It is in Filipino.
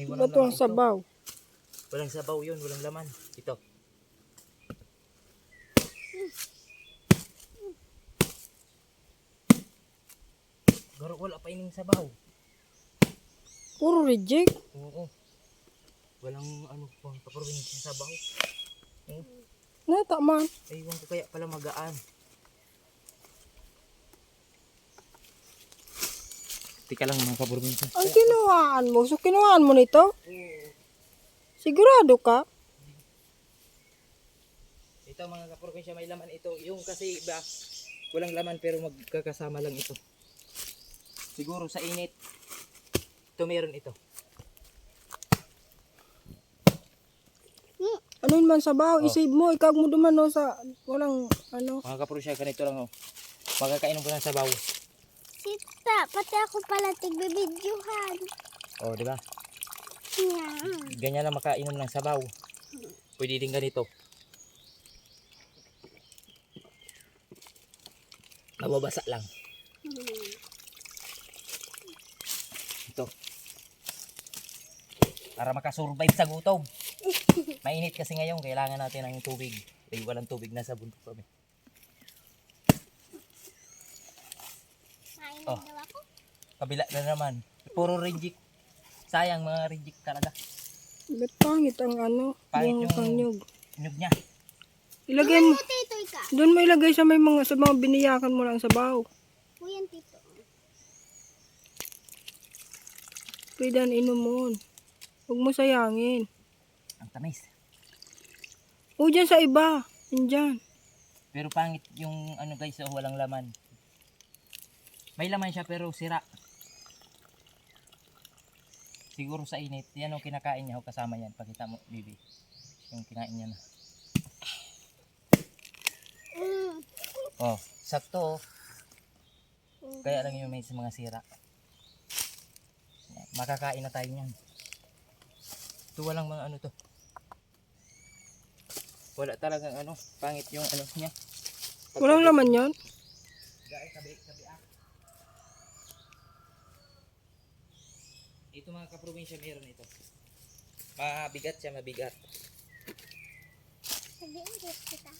Ay, Ba't walang ang laman sabaw? Walang sabaw yun, walang laman. Ito. Garo, wala pa ining sabaw. Puro reject. Oo. Walang ano pang kaprobinsya sabaw. Oo. Nata man. Ewan ko kaya pala magaan. Tika lang mga kaprobinsya. Ang kinuhaan mo. So kinuhaan mo nito? Sigurado ka? Ito mga kaprobinsya may laman ito. Yung kasi ba walang laman pero magkakasama lang ito. Siguro sa init. Ito meron ito. Ano yun man sabaw? Oh. Isave mo. Ikaw mo duman no, sa walang ano. Mga kaprobinsya ganito lang oh. Magkakainom ko ng sabaw. Sita, pati ako pala tigbibidyohan. Oh, di ba? Yan. Ganyan lang makainom ng sabaw. Pwede din ganito. Mababasa lang. Ito. Para makasurvive sa gutom. Mainit kasi ngayon, kailangan natin ng tubig. Eh, walang tubig na sa bundok kami. Oh. Kabila na naman. Puro reject. Sayang mga reject talaga. Ba't pangit ang ano? Pangit yung yung- kanyog. Inog niya. Ilagay mo. Doon mo ilagay sa may mga sa mga biniyakan mo lang sabaw. Kuyan tito. Pwede ang inumon. Huwag mo sayangin. Ang tamis. O dyan sa iba. Dyan. Pero pangit yung ano guys, oh, walang laman. May laman siya pero sira. Siguro sa init. Yan ang kinakain niya. oh, kasama yan. Pakita mo, baby. Yung kinain niya na. Oh, sakto. oh. Kaya lang yung may mga sira. Yan, Makakain na tayo niyan. Ito walang mga ano to. Wala talagang ano. Pangit yung ano niya. Walang laman yon. Dahil kabi, kabi ah. Ito mga kaprobinsya meron ito. Mabigat siya, mabigat. Sabihin kita.